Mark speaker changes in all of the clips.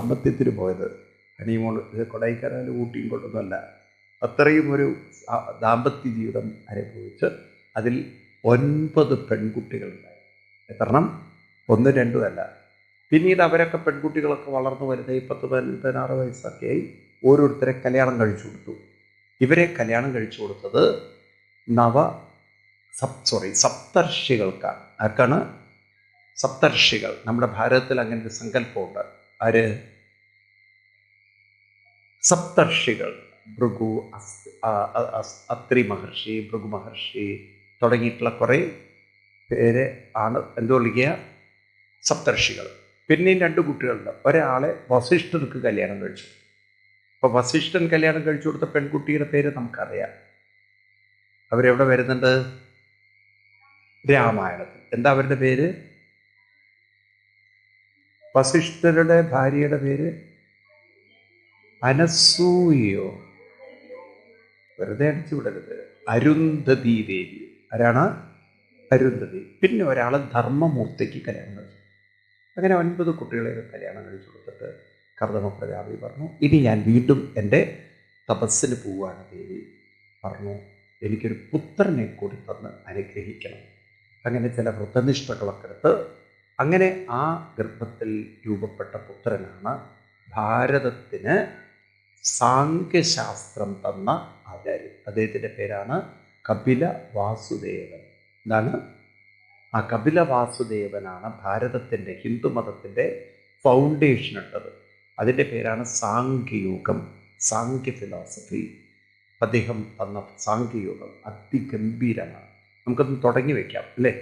Speaker 1: ദാമ്പത്യത്തിന് പോയത്. ഹണിമോൾ ഇത് കൊടൈക്കനാൽ ഊട്ടിയും കൊണ്ടൊന്നുമല്ല. അത്രയും ഒരു ദാമ്പത്യ ജീവിതം അനുഭവിച്ച് അതിൽ ഒൻപത് പെൺകുട്ടികളുണ്ടായി. എത്രണം ഒന്ന് രണ്ടും അല്ല. പിന്നീട് അവരൊക്കെ പെൺകുട്ടികളൊക്കെ വളർന്നു വരുന്ന ഈ പത്ത് പതിനാറ് വയസ്സൊക്കെയായി ഓരോരുത്തരെ കല്യാണം കഴിച്ചു കൊടുത്തു. ഇവരെ കല്യാണം കഴിച്ചു കൊടുത്തത് നവ സപ് സോറി സപ്തർഷികൾക്കാണ്. ആർക്കാണ്? സപ്തർഷികൾ. നമ്മുടെ ഭാരതത്തിൽ അങ്ങനെ ഒരു സങ്കല്പമുണ്ട്. ആര്? സപ്തർഷികൾ. ഭൃഗു അത്രി മഹർഷി ഭൃഗു മഹർഷി തുടങ്ങിയിട്ടുള്ള കുറേ പേര് ആണ് എന്ത് വിളിക്കുക? സപ്തർഷികൾ. പിന്നെയും രണ്ട് കുട്ടികളുണ്ട്. ഒരാളെ വസിഷ്ഠർക്ക് കല്യാണം കഴിച്ചു. അപ്പോൾ വസിഷ്ഠൻ കല്യാണം കഴിച്ചു കൊടുത്ത പെൺകുട്ടിയുടെ പേര് നമുക്കറിയാം. അവരെവിടെ വരുന്നുണ്ട്? രാമായണത്തിൽ. എന്താ അവരുടെ പേര്? വസിഷ്ഠരുടെ ഭാര്യയുടെ പേര് അനസൂയോ. വെറുതെ അടിച്ചു വിടരുത്. അരുന്ധതി ദേവി ആരാണ്? അരുന്ധതി. പിന്നെ ഒരാൾ ധർമ്മമൂർത്തിക്ക് കല്യാണം കഴിച്ചു. അങ്ങനെ ഒൻപത് കുട്ടികളെ കല്യാണം കഴിച്ചു കൊടുത്തിട്ട് കർദമ പ്രജാപതി പറഞ്ഞു ഇനി ഞാൻ വീണ്ടും എന്റെ തപസ്സിന് പോവുകയാണ് ദേവി. പറഞ്ഞു എനിക്കൊരു പുത്രനെ കൂടി തന്ന് അനുഗ്രഹിക്കണം. അങ്ങനെ ചില വൃദ്ധനിഷ്ഠകളൊക്കെ എടുത്ത് അങ്ങനെ ആ ഗർഭത്തിൽ രൂപപ്പെട്ട പുത്രനാണ് ഭാരതത്തിന് സാംഖ്യശാസ്ത്രം തന്ന ആചാര്യൻ അദ്ദേഹത്തിന്റെ പേരാണ് കപില വാസുദേവൻ. എന്താണ് ആ കപില വാസുദേവനാണ് ഭാരതത്തിന്റെ ഹിന്ദുമതത്തിന്റെ ഫൗണ്ടേഷൻ ഇട്ടത്. അതിന്റെ പേരാണ് സാംഖ്യയോഗം സാംഖ്യ ഫിലോസഫി അദ്ദേഹം തന്ന സാംഖ്യയോഗം അതിഗംഭീരമാണ് നമുക്കൊന്ന് തുടങ്ങി വയ്ക്കാം അല്ലേ?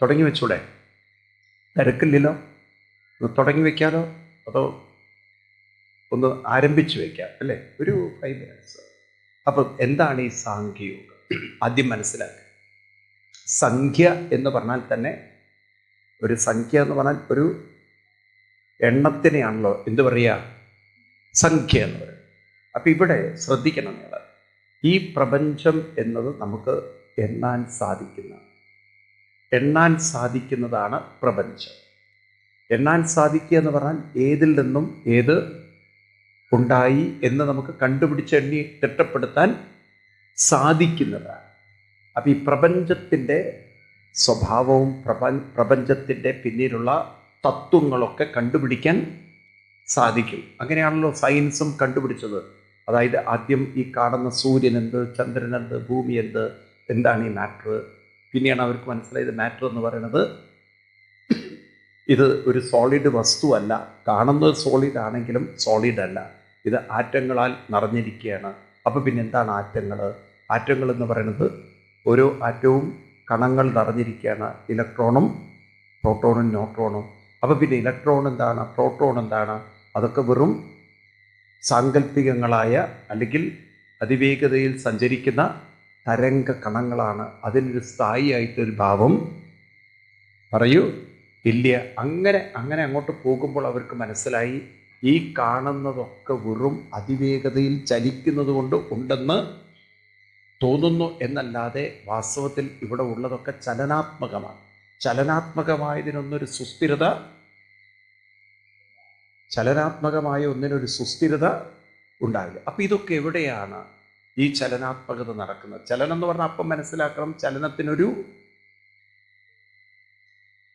Speaker 1: തുടങ്ങി വെച്ചൂടെ? തിരക്കില്ലല്ലോ? ഒന്ന് തുടങ്ങി വെക്കാലോ? അതോ ഒന്ന് ആരംഭിച്ചു വെക്കാം അല്ലേ? ഒരു ഫൈവ് മിനിറ്റ്സ് അപ്പം എന്താണ് ഈ സാഖ്യയോഗം ആദ്യം മനസ്സിലാക്കുക സംഖ്യ എന്ന് പറഞ്ഞാൽ തന്നെ ഒരു സംഖ്യ എന്ന് പറഞ്ഞാൽ ഒരു എണ്ണത്തിനെയാണല്ലോ എന്ത് പറയുക? സംഖ്യ എന്ന് പറയുന്നത് അപ്പം ഇവിടെ ശ്രദ്ധിക്കണം നിങ്ങൾ. ഈ പ്രപഞ്ചം എന്നത് നമുക്ക് എണ്ണാൻ സാധിക്കുന്ന എണ്ണാൻ സാധിക്കുന്നതാണ് പ്രപഞ്ചം. എണ്ണാൻ സാധിക്കുക എന്ന് പറഞ്ഞാൽ ഏതിൽ നിന്നും ഏത് ഉണ്ടായി എന്ന് നമുക്ക് കണ്ടുപിടിച്ച് എണ്ണി തിട്ടപ്പെടുത്താൻ സാധിക്കുന്നതാണ്. അപ്പം ഈ പ്രപഞ്ചത്തിന്റെ സ്വഭാവവും പ്രപ പ്രപഞ്ചത്തിന്റെ പിന്നിലുള്ള തത്വങ്ങളൊക്കെ കണ്ടുപിടിക്കാൻ സാധിക്കും. അങ്ങനെയാണല്ലോ സയൻസും കണ്ടുപിടിച്ചത്. അതായത് ആദ്യം ഈ കാണുന്ന സൂര്യൻ എന്ത് ചന്ദ്രൻ എന്ത് ഭൂമി എന്ത് എന്താണ് ഈ മാറ്റർ പിന്നെയാണ് അവർക്ക് മനസ്സിലായത് മാറ്റർ എന്ന് പറയുന്നത്. ഇത് ഒരു സോളിഡ് വസ്തുവല്ല. കാണുന്നത് സോളിഡ് ആണെങ്കിലും സോളിഡ് അല്ല. ഇത് ആറ്റങ്ങളാൽ നിറഞ്ഞിരിക്കുകയാണ്. അപ്പോൾ പിന്നെ എന്താണ് ആറ്റങ്ങൾ ആറ്റങ്ങൾ എന്ന് പറയുന്നത് ഓരോ ആറ്റവും കണങ്ങൾ നിറഞ്ഞിരിക്കുകയാണ്. ഇലക്ട്രോണും പ്രോട്ടോണും ന്യൂട്രോണും. അപ്പോൾ പിന്നെ ഇലക്ട്രോൺ എന്താണ്? പ്രോട്ടോൺ എന്താണ്? അതൊക്കെ വെറും സാങ്കല്പികങ്ങളായ അല്ലെങ്കിൽ അതിവേഗതയിൽ സഞ്ചരിക്കുന്ന തരംഗ കണങ്ങളാണ് അതിനൊരു സ്ഥായിയായിട്ടൊരു ഭാവം. പറയൂ ഇല്ല. അങ്ങനെ അങ്ങനെ അങ്ങോട്ട് പോകുമ്പോൾ അവർക്ക് മനസ്സിലായി ഈ കാണുന്നതൊക്കെ വെറും അതിവേഗതയിൽ ചലിക്കുന്നത് കൊണ്ട് ഉണ്ടെന്ന് തോന്നുന്നു എന്നല്ലാതെ വാസ്തവത്തിൽ ഇവിടെ ഉള്ളതൊക്കെ ചലനാത്മകമാണ്. ചലനാത്മകമായതിനൊന്നൊരു സുസ്ഥിരത ചലനാത്മകമായ ഒന്നിനൊരു സുസ്ഥിരത ഉണ്ടാവില്ല. അപ്പം ഇതൊക്കെ എവിടെയാണ്? ഈ ചലനാത്മകത നടക്കുന്നത് ചലനം എന്ന് പറഞ്ഞാൽ അപ്പം മനസ്സിലാക്കണം ചലനത്തിനൊരു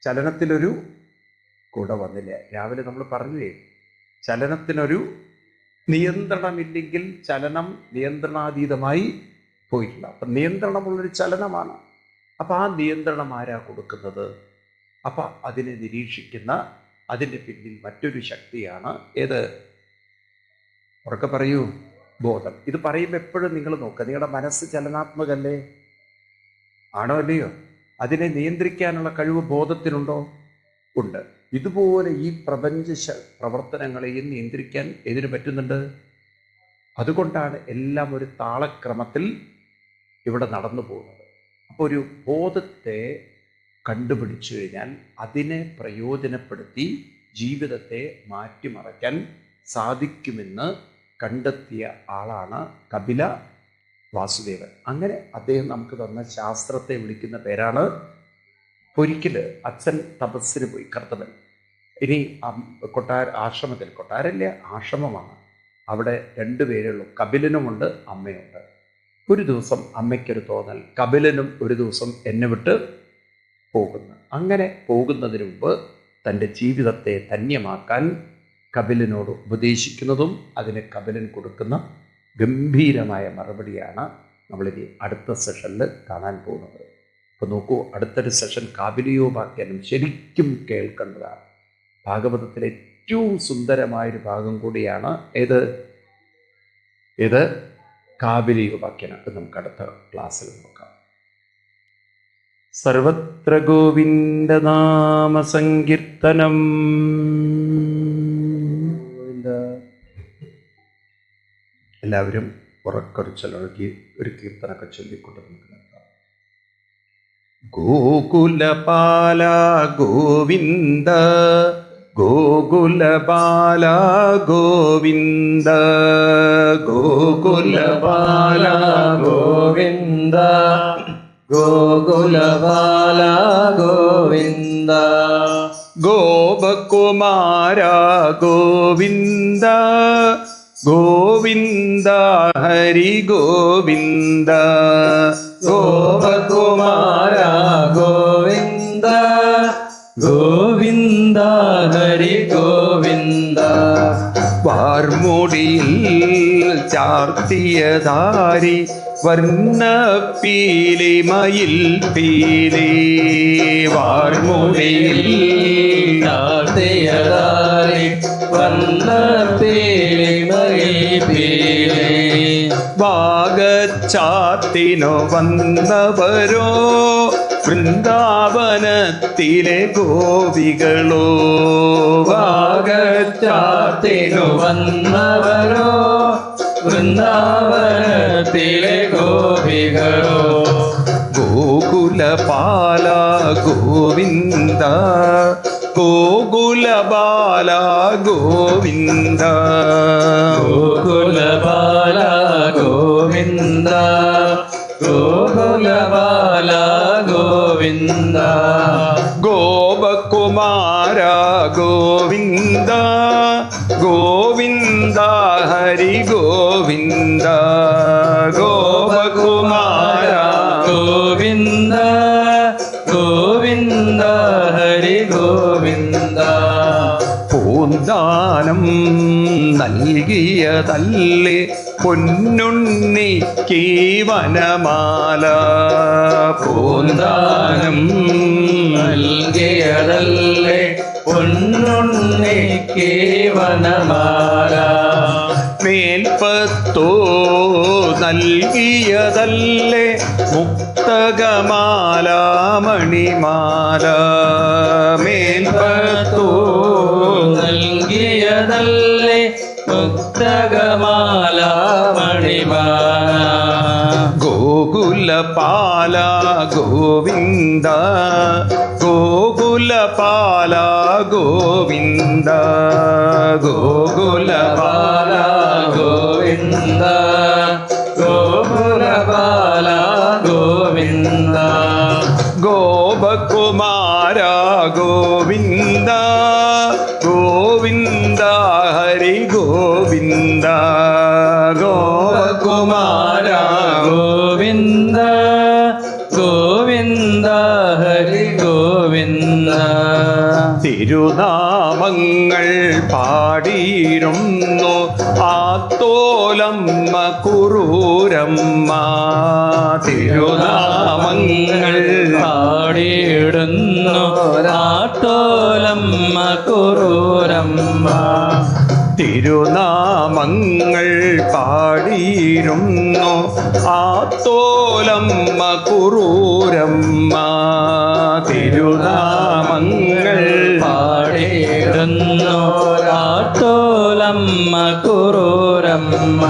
Speaker 1: ചലനത്തിനൊരു കൂടെ വന്നില്ല? രാവിലെ നമ്മൾ പറഞ്ഞേ ചലനത്തിനൊരു നിയന്ത്രണമില്ലെങ്കിൽ ചലനം നിയന്ത്രണാതീതമായി പോയിട്ടില്ല. അപ്പം നിയന്ത്രണമുള്ളൊരു ചലനമാണ്. അപ്പം ആ നിയന്ത്രണം ആരാ കൊടുക്കുന്നത്? അപ്പം അതിനെ നിരീക്ഷിക്കുന്ന അതിന്റെ പിന്നിൽ മറ്റൊരു ശക്തിയാണ് ഏത്? ഉറക്കെ പറയൂ. ബോധം. ഇത് പറയുമ്പോൾ എപ്പോഴും നിങ്ങൾ നോക്കുക നിങ്ങളുടെ മനസ്സ് ചലനാത്മകല്ലേ? ആണോ അല്ലയോ? അതിനെ നിയന്ത്രിക്കാനുള്ള കഴിവ് ബോധത്തിനുണ്ടോ? ഉണ്ട്. ഇതുപോലെ ഈ പ്രപഞ്ച പ്രവർത്തനങ്ങളെയും നിയന്ത്രിക്കാൻ എതിന് പറ്റുന്നുണ്ട്? അതുകൊണ്ടാണ് എല്ലാം ഒരു താളക്രമത്തിൽ ഇവിടെ നടന്നു പോകുന്നത്. അപ്പോൾ ഒരു ബോധത്തെ കണ്ടുപിടിച്ചു കഴിഞ്ഞാൽ അതിനെ പ്രയോജനപ്പെടുത്തി ജീവിതത്തെ മാറ്റിമറയ്ക്കാൻ സാധിക്കുമെന്ന് കണ്ടെത്തിയ ആളാണ് കപില വാസുദേവൻ. അങ്ങനെ അദ്ദേഹം നമുക്ക് തന്ന ശാസ്ത്രത്തെ വിളിക്കുന്ന പേരാണ് ഒരിക്കൽ അച്ഛൻ തപസ്സിന് പോയി കർത്തവൻ. ഇനി കൊട്ടാര ആശ്രമത്തിൽ കൊട്ടാരല്ലേ ആശ്രമമാണ്. അവിടെ രണ്ടു പേരുള്ളൂ കപിലനുമുണ്ട് അമ്മയുണ്ട് ഒരു ദിവസം അമ്മയ്ക്കൊരു തോന്നൽ. കപിലനും ഒരു ദിവസം എന്നെ വിട്ട് പോകുന്നു. അങ്ങനെ പോകുന്നതിന് മുമ്പ് തന്റെ ജീവിതത്തെ ധന്യമാക്കാൻ കപിലനോട് ഉപദേശിക്കുന്നതും അതിന് കപിലൻ കൊടുക്കുന്ന ഗംഭീരമായ മറുപടിയാണ് നമ്മളിനി അടുത്ത സെഷനിൽ കാണാൻ പോകുന്നത്. അപ്പോൾ നോക്കൂ അടുത്തൊരു സെഷൻ കാപിലിയോപാഖ്യാനം ശരിക്കും കേൾക്കേണ്ടതാണ്. ഭാഗവതത്തിലെ ഏറ്റവും സുന്ദരമായൊരു ഭാഗം കൂടിയാണ് ഏത്? ഇത് കാബിലിയോപാഖ്യാനം നമുക്ക് അടുത്ത ക്ലാസ്സിൽ നോക്കാം. സർവത്ര ഗോവിന്ദനാമ എല്ലാവരും ഉറക്കൊറിച്ചൊഴുകി ഒരു കീർത്തനൊക്കെ ചൊല്ലിക്കൊണ്ട് നമുക്ക് നിർത്താം ഗോകുലപാല ഗോവിന്ദ ഗോകുലപാല ഗോവിന്ദ ഗോകുലപാല
Speaker 2: ഗോവിന്ദ ഗോകുലപാല ഗോവിന്ദ
Speaker 1: ഗോപകുമാര ഗോവിന്ദ ഗോവിന്ദ ഹരി ഗോവിന്ദ
Speaker 2: ഗോപകുമാര ഗോവിന്ദ ഗോവിന്ദ ഹരി ഗോവിന്ദ
Speaker 1: വാർമുടിയിൽ ചാർത്തിയതാരി വർണ പീലി മയിൽ പീലി വാർമുടിയിൽ
Speaker 2: നാട്ടിയതാരി വന്ന പീലി പീലി
Speaker 1: ഭാഗച്ചാത്തിനു വന്നവരോ വൃന്ദാവനത്തിലെ ഗോപികളോ?
Speaker 2: ഭാഗച്ചാത്തിനു വന്നവരോ വൃന്ദാവനത്തിലെ ഗോപികളോ?
Speaker 1: ഗോകുലപാല ഗോവിന്ദ ഗോകുലബാല ഗോവിന്ദ
Speaker 2: ഗോകുലബാല ഗോവിന്ദ ഗോകുലബാല ഗോവിന്ദ
Speaker 1: ഗോപകുമാര ഗോവിന്ദ ഗോവിന്ദ ഹരി ഗോവിന്ദ ഗോപകുമാര പൂന്താനം നൽകിയതല്ലേ പൊന്നുണ്ണി വനമാല പൂന്താനം
Speaker 2: നൽകിയതല്ലേ പൊന്നുണ്ണി വനമാല
Speaker 1: മേൽപ്പത്തോ നൽകിയതല്ലേ മുക്തകമാല മണിമാല മേൽപ്പത്തോ ഗോകുലപാല ഗോവിന്ദ ഗോകുലപാല ഗോവിന്ദ ഗോകുലപാല
Speaker 2: ഗോവിന്ദ ഗോകുല ബാല ഗോവിന്ദ
Speaker 1: ഗോപകുമാര ഗോവിന്ദ ഗോവിന്ദ ഹരി ഗോവിന്ദ ഗോപകുമാര
Speaker 2: ഗോവിന്ദ
Speaker 1: തിരുനാമങ്ങൾ പാടിയിരുന്നു? ആത്തോലമ്മ കുറൂരമ്മ തിരുനാമങ്ങൾ
Speaker 2: പാടിയിടുന്നു. ആത്തോലമ്മ കുറൂരമ്മ
Speaker 1: തിരുനാമങ്ങൾ പാടിയിരുന്നു? ആത്തോലമ്മ കുറൂരമ്മ തിരുനാമങ്ങൾ
Speaker 2: രാട്ടോലമ്മ കുറൂരമ്മ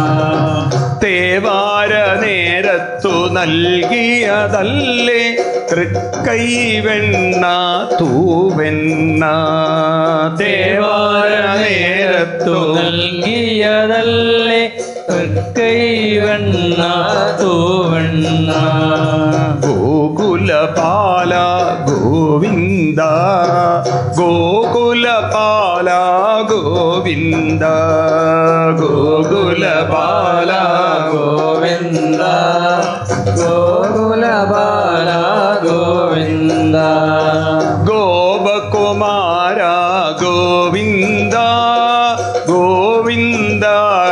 Speaker 1: തേവാര നേരത്തു നൽകിയതല്ലേ തൃക്കൈ വെണ്ണ തൂവെണ്ണ. തേവാര നേരത്തു
Speaker 2: നൽകിയതല്ലേ തൃക്കൈ വെണ്ണ തൂവണ്ണ.
Speaker 1: ഗോകുലപാല ഗോകുലപാല ഗോവിന്ദ. ഗോകുലപാല ഗോവിന്ദ. ഗോകുലപാല
Speaker 2: ഗോവിന്ദ. ഗോകുല ബാല ഗോവിന്ദ.
Speaker 1: ഗോപകുമാര ഗോവിന്ദ. ഗോവിന്ദ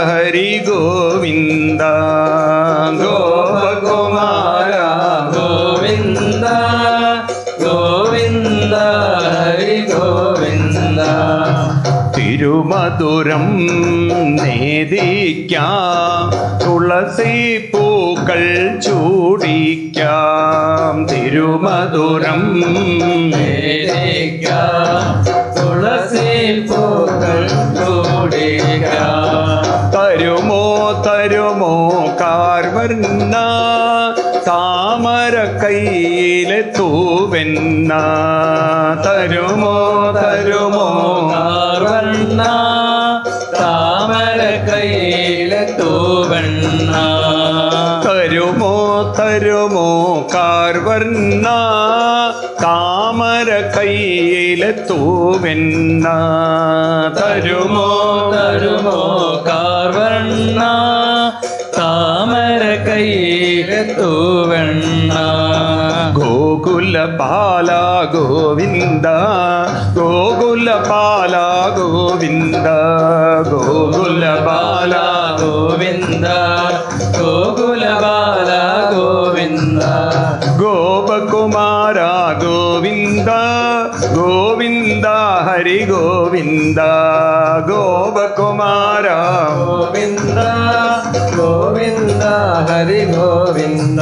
Speaker 1: ഹരി ഗോവിന്ദ. തിരുമധുരം നേദിക്കാം. തുളസി പൂക്കൾ ചൂടിക്കാം. തിരുമധുരം
Speaker 2: നേദിക്കാം.
Speaker 1: താമര കയ്യിലെ തൂവെന്ന തരുമോ തരുമോ
Speaker 2: കാർവണ്ണ. താമര കയ്യിലെ തൂവെണ്ണ.
Speaker 1: തരുമോ തരുമോ കാർവർണ താമര കയ്യിലെ തൂവെന്ന തരുമോ
Speaker 2: തരുമോ കാർവർണ താമര കയ്യിലെ തൂവണ്ണ.
Speaker 1: గోకుల పాల గోవింద గోకుల పాల
Speaker 2: గోవింద గోకుల పాల గోవింద
Speaker 1: గోకుల పాల Govinda గోపకుమార Govinda Govinda
Speaker 2: Hari Govinda గోపకుమార Govinda
Speaker 1: Govinda Hari Govinda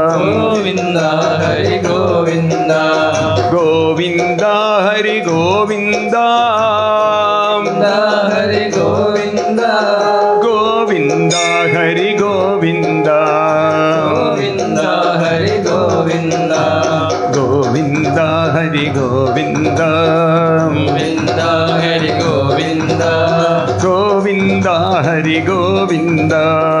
Speaker 1: Hari Govinda. Govinda
Speaker 2: Hari Govinda. Govinda
Speaker 1: Hari Govinda.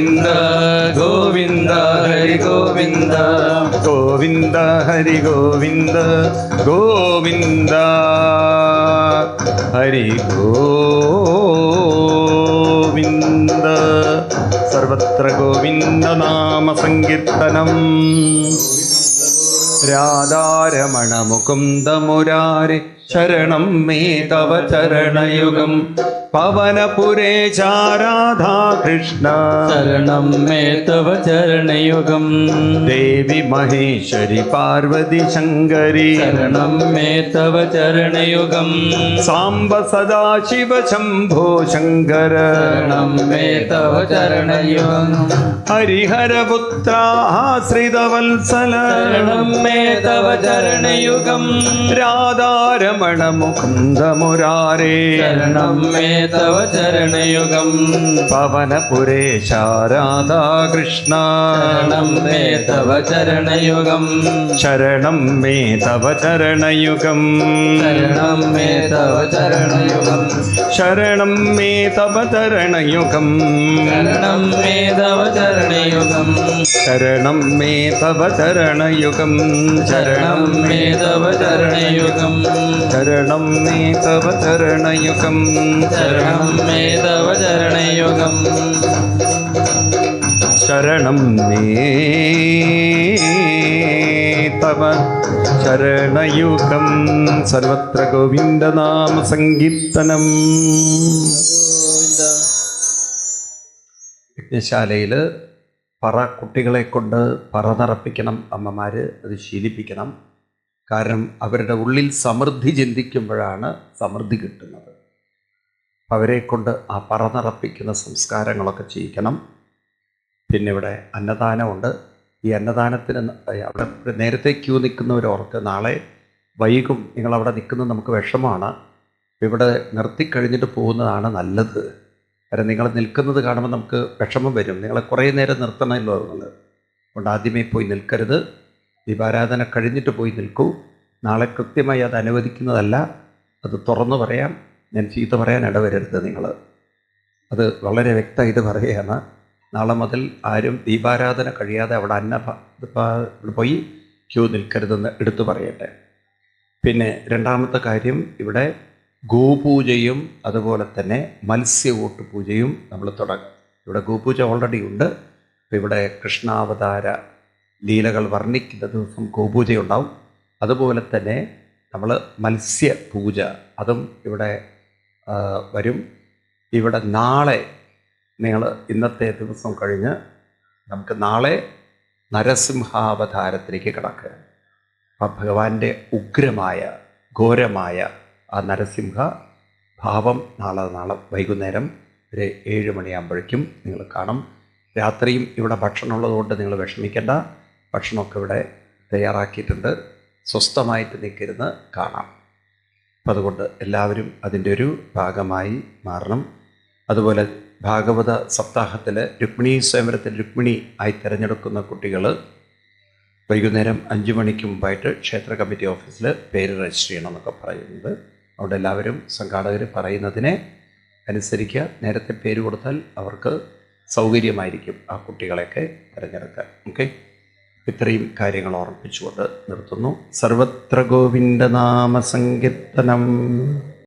Speaker 1: Govinda Govinda Hari Govinda. Govinda Hari Govinda Govinda. Hari Govinda. സർവത്ര ഗോവിന്ദ നാമ സങ്കീർത്തനം. രാധാരമണ മുകുന്ദ മുരാരി ശരണം മേ തവ ചരണയുഗം. പവനപുരേശാരാധാകൃഷ്ണ
Speaker 2: ശരണം മേ തവ ചരണയുഗം.
Speaker 1: ദേവി മഹേശ്വരി പാർവതി ശങ്കരി.
Speaker 2: ശരണം മേ തവ ചരണയുഗം.
Speaker 1: സാംബ സദാശിവ ശംഭോ ശങ്കര.
Speaker 2: ശരണം മേ തവ ചരണയുഗം.
Speaker 1: ഹരിഹരപുത്ര ആശ്രിതവത്സല.
Speaker 2: ശരണം മേ തവ ചരണയുഗം.
Speaker 1: രാധാരമണ രമണ മുകുന്ദമുരാരേ
Speaker 2: ശരണം മേ തവ ചരണയുഗം.
Speaker 1: പവനപുരേശ രാധാകൃഷ്ണ
Speaker 2: ശരണം മേ തവ ചരണയുഗം.
Speaker 1: ശരണം മേ തവ ചരണയുഗം.
Speaker 2: ശരണം മേ തവ ചരണയുഗം.
Speaker 1: ശരണം മേ തവ ചരണയുഗം.
Speaker 2: ശരണം മേ തവ ചരണയുഗം.
Speaker 1: ശരണം മേ തവ ചരണയുഗം.
Speaker 2: ശരണം മേ തവ ചരണയുഗം.
Speaker 1: ശരണം മേ തവ ചരണയുഗം
Speaker 2: ശരണം മേ തവ ചരണയുഗം
Speaker 1: ശരണം മേ തവ ശരണയുഗം സർവത്ര ഗോവിന്ദനാമ സങ്കീർത്തനം. യജ്ഞശാലയിൽ പറ കുട്ടികളെ കൊണ്ട് പറ നിറപ്പിക്കണം. അമ്മമാർ അത് ശീലിപ്പിക്കണം. കാരണം അവരുടെ ഉള്ളിൽ സമൃദ്ധി ചിന്തിക്കുമ്പോഴാണ് സമൃദ്ധി കിട്ടുന്നത്. അവരെ കൊണ്ട് ആ പറ നിറപ്പിക്കുന്ന സംസ്കാരങ്ങളൊക്കെ ചെയ്യിക്കണം. പിന്നെ ഇവിടെ അന്നദാനമുണ്ട്. ഈ അന്നദാനത്തിന് അവിടെ നേരത്തെ ക്യൂ നിൽക്കുന്നവരോർക്ക് നാളെ വൈകും നിങ്ങളവിടെ നിൽക്കുന്നത് നമുക്ക് വിഷമമാണ്. ഇവിടെ നിർത്തിക്കഴിഞ്ഞിട്ട് പോകുന്നതാണ് നല്ലത്. കാരണം നിങ്ങൾ നിൽക്കുന്നത് കാണുമ്പോൾ നമുക്ക് വിഷമം വരും. നിങ്ങളെ കുറേ നേരം നിർത്തണമല്ലോ നിങ്ങൾ. അതുകൊണ്ട് ആദ്യമേ പോയി നിൽക്കരുത്. ദീപാരാധന കഴിഞ്ഞിട്ട് പോയി നിൽക്കൂ. നാളെ കൃത്യമായി അത് അനുവദിക്കുന്നതല്ല. അത് തുറന്നു പറയാം. ഞാൻ ചീത്ത പറയാൻ ഇടവരരുത് നിങ്ങൾ. അത് വളരെ വ്യക്തമായിട്ട് പറയുകയാണ്. നാളെ മുതൽ ആരും ദീപാരാധന കഴിയാതെ അവിടെ അന്ന പോയി ക്യൂ നിൽക്കരുതെന്ന് എടുത്തു പറയട്ടെ. പിന്നെ രണ്ടാമത്തെ കാര്യം ഇവിടെ ഗോപൂജയും അതുപോലെ തന്നെ മത്സ്യവോട്ട് പൂജയും നമ്മൾ തുടങ്ങും. ഇവിടെ ഗോപൂജ ഓൾറെഡി ഉണ്ട്. ഇവിടെ കൃഷ്ണാവതാര ലീലകൾ വർണിക്കുന്ന ദിവസം ഗോപൂജയുണ്ടാവും. അതുപോലെ തന്നെ നമ്മൾ മത്സ്യപൂജ അതും ഇവിടെ വരും. ഇവിടെ നാളെ നിങ്ങൾ ഇന്നത്തെ ദിവസം കഴിഞ്ഞ് നമുക്ക് നാളെ നരസിംഹാവതാരത്തിലേക്ക് കിടക്കുക. അപ്പം ഭഗവാന്റെ ഉഗ്രമായ ഘോരമായ ആ നരസിംഹ ഭാവം നാളെ നാളെ വൈകുന്നേരം ഒരു ഏഴ് മണിയാകുമ്പോഴേക്കും നിങ്ങൾ കാണും. രാത്രിയും ഇവിടെ ഭക്ഷണം ഉള്ളതുകൊണ്ട് നിങ്ങൾ വിഷമിക്കേണ്ട. ഭക്ഷണമൊക്കെ ഇവിടെ തയ്യാറാക്കിയിട്ടുണ്ട്. സ്വസ്ഥമായിട്ട് നിൽക്കരുന്ന് കാണാം. അപ്പം അതുകൊണ്ട് എല്ലാവരും അതിന്റെ ഒരു ഭാഗമായി മാറണം. അതുപോലെ ഭാഗവത സപ്താഹത്തിൽ രുക്മിണി സ്വയംവരത്തിൽ രുക്മിണി ആയി തിരഞ്ഞെടുക്കുന്ന കുട്ടികൾ വൈകുന്നേരം അഞ്ച് മണിക്ക് മുമ്പായിട്ട് ക്ഷേത്ര കമ്മിറ്റി ഓഫീസിൽ പേര് രജിസ്റ്റർ ചെയ്യണം എന്നൊക്കെ പറയുന്നത്. അവിടെ എല്ലാവരും സംഘാടകർ പറയുന്നതിനെ അനുസരിക്കുക. നേരത്തെ പേര് കൊടുത്താൽ അവർക്ക് സൗകര്യമായിരിക്കും ആ കുട്ടികളെയൊക്കെ തിരഞ്ഞെടുക്കാൻ. ഓക്കെ? ഇത്രയും കാര്യങ്ങൾ ഓർമ്മിപ്പിച്ചുകൊണ്ട് നിർത്തുന്നു. സർവത്ര ഗോവിന്ദനാമ സങ്കീർത്തനം